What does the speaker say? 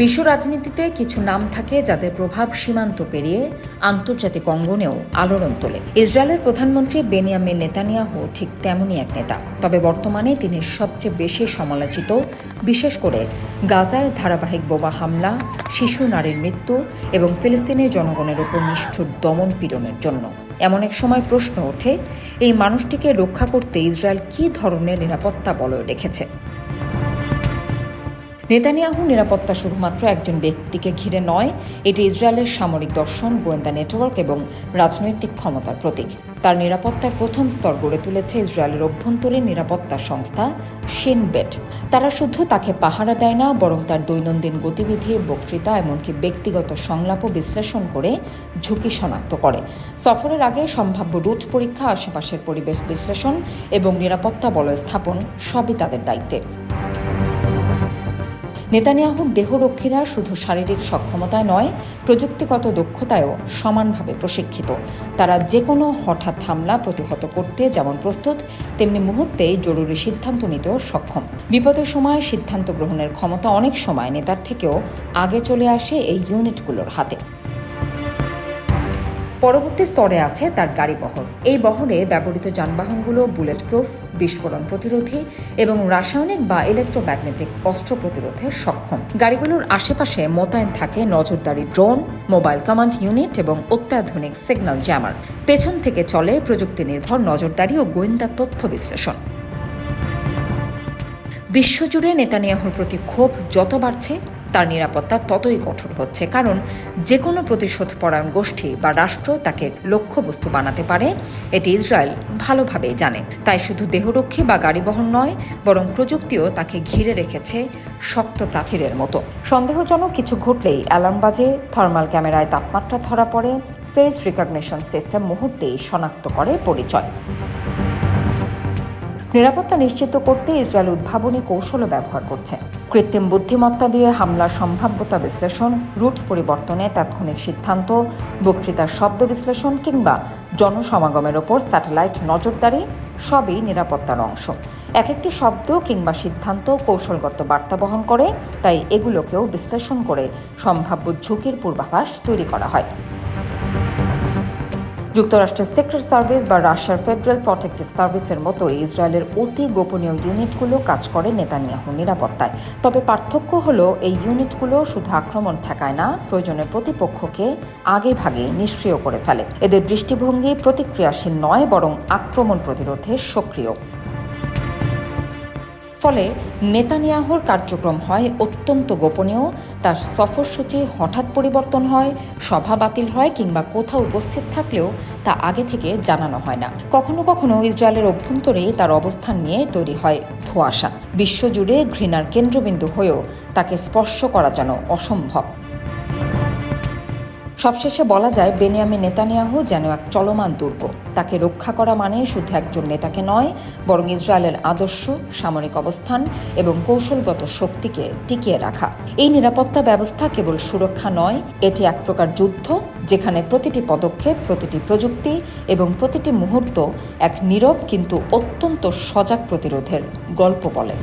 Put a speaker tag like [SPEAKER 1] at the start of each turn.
[SPEAKER 1] বিশ্ব রাজনীতিতে কিছু নাম থাকে যাদের প্রভাব সীমান্ত পেরিয়ে আন্তর্জাতিক অঙ্গনেও আলোড়ন তোলে ইসরায়েলের প্রধানমন্ত্রী বেনিয়ামিন নেতানিয়াহু ঠিক তেমনই এক নেতা তবে বর্তমানে তিনি সবচেয়ে বেশি সমালোচিত বিশেষ করে গাজায় ধারাবাহিক বোমা হামলা শিশু নারীর মৃত্যু এবং ফিলিস্তিনের জনগণের উপর নিষ্ঠুর দমন পীড়নের জন্য এমন এক সময় প্রশ্ন ওঠে এই মানুষটিকে রক্ষা করতে ইসরায়েল কী ধরনের নিরাপত্তা বলয় রেখেছে নেতানিয়াহু নিরাপত্তা শুধুমাত্র একজন ব্যক্তিকে ঘিরে নয় এটি ইসরায়েলের সামরিক দর্শন গোয়েন্দা নেটওয়ার্ক এবং রাজনৈতিক ক্ষমতার প্রতীক তার নিরাপত্তার প্রথম স্তর গড়ে তুলেছে ইসরায়েলের অভ্যন্তরীণ নিরাপত্তা সংস্থা সেনবেট তারা শুধু তাকে পাহারা দেয় না বরং তার দৈনন্দিন গতিবিধি বক্তৃতা এমনকি ব্যক্তিগত সংলাপও বিশ্লেষণ করে ঝুঁকি শনাক্ত করে সফরের আগে সম্ভাব্য রুট পরীক্ষা আশেপাশের পরিবেশ বিশ্লেষণ এবং নিরাপত্তা বলয় স্থাপন সবই তাদের দায়িত্বে নেতানিয়াহুর দেহরক্ষীরা শুধু শারীরিক সক্ষমতায় নয় প্রযুক্তিগত দক্ষতায়ও সমানভাবে প্রশিক্ষিত তারা যে কোনো হঠাৎ হামলা প্রতিহত করতে যেমন প্রস্তুত তেমনি মুহূর্তেই জরুরি সিদ্ধান্ত নিতেও সক্ষম বিপদের সময় সিদ্ধান্ত গ্রহণের ক্ষমতা অনেক সময় নেতার থেকেও আগে চলে আসে এই ইউনিটগুলোর হাতে পরবর্তী স্তরে আছে তার গাড়ি বহর এই বহরে ব্যবহৃত যানবাহনগুলো বুলেট প্রুফ বিস্ফোরণ প্রতিরোধী এবং রাসায়নিক বা ইলেকট্রোম্যাগনেটিক অস্ত্র প্রতিরোধে সক্ষম গাড়িগুলোর আশেপাশে মোতায়েন থাকে নজরদারি ড্রোন মোবাইল কমান্ড ইউনিট এবং অত্যাধুনিক সিগন্যাল জ্যামার পেছন থেকে চলে প্রযুক্তি নির্ভর নজরদারি ও গোয়েন্দা তথ্য বিশ্লেষণ বিশ্বজুড়ে নেতানিয়াহুর প্রতি ক্ষোভ যত বাড়ছে তার নিরাপত্তা ততই কঠোর হচ্ছে কারণ যে কোনো পরায়ণ গোষ্ঠী বা রাষ্ট্র তাকে লক্ষ্যবস্তু বানাতে পারে এটি ইসরায়েল ভালোভাবেই জানে তাই শুধু দেহরক্ষী বা গাড়ি বহন নয় বরং প্রযুক্তিও তাকে ঘিরে রেখেছে শক্ত প্রাচীরের মতো সন্দেহজনক কিছু ঘটলেই অ্যালার্ম বাজে থার্মাল ক্যামেরায় তাপমাত্রা ধরা পড়ে ফেস রিকগনেশন সিস্টেম মুহূর্তেই শনাক্ত করে পরিচয় নিরাপত্তা নিশ্চিত করতে ইসরায়েল উদ্ভাবনী কৌশলও ব্যবহার করছে কৃত্রিম বুদ্ধিমত্তা দিয়ে হামলার সম্ভাব্যতা বিশ্লেষণ রুট পরিবর্তনে তাৎক্ষণিক সিদ্ধান্ত বক্তৃতার শব্দ বিশ্লেষণ কিংবা জনসমাগমের ওপর স্যাটেলাইট নজরদারি সবই নিরাপত্তার অংশ এক একটি শব্দ কিংবা সিদ্ধান্ত কৌশলগত বার্তা বহন করে তাই এগুলোকেও বিশ্লেষণ করে সম্ভাব্য ঝুঁকির পূর্বাভাস তৈরি করা হয় যুক্তরাষ্ট্রের সেক্রেট সার্ভিস বা রাশিয়ার ফেডারেল প্রোটেক্টিভ সার্ভিসের মতো ইসরায়েলের অতি গোপনীয় ইউনিটগুলো কাজ করে নেতানিয়াহু নিরাপত্তায় তবে পার্থক্য হল এই ইউনিটগুলো শুধু আক্রমণ ঠেকায় না প্রয়োজনে প্রতিপক্ষকে আগে ভাগে নিষ্ক্রিয় করে ফেলে এদের দৃষ্টিভঙ্গি প্রতিক্রিয়াশীল নয় বরং আক্রমণ প্রতিরোধে সক্রিয় ফলে নেতানিয়াহর কার্যক্রম হয় অত্যন্ত গোপনীয় তার সফরসূচি হঠাৎ পরিবর্তন হয় সভা বাতিল হয় কিংবা কোথাও উপস্থিত থাকলেও তা আগে থেকে জানানো হয় না কখনো কখনো ইসরায়েলের অভ্যন্তরে তার অবস্থান নিয়ে তৈরি হয় ধোঁয়াশা বিশ্বজুড়ে ঘৃণার কেন্দ্রবিন্দু হয়েও তাকে স্পর্শ করা যেন অসম্ভব সবশেষে বলা যায় বেনিয়ামে নেতানিয়াহু যেন এক চলমান দুর্গ তাকে রক্ষা করা মানে শুধু একজন নেতাকে নয় বরং ইসরায়েলের আদর্শ সামরিক অবস্থান এবং কৌশলগত শক্তিকে টিকিয়ে রাখা এই নিরাপত্তা ব্যবস্থা কেবল সুরক্ষা নয় এটি এক প্রকার যুদ্ধ যেখানে প্রতিটি পদক্ষেপ প্রতিটি প্রযুক্তি এবং প্রতিটি মুহূর্ত এক নীরব কিন্তু অত্যন্ত সজাগ প্রতিরোধের গল্প বলে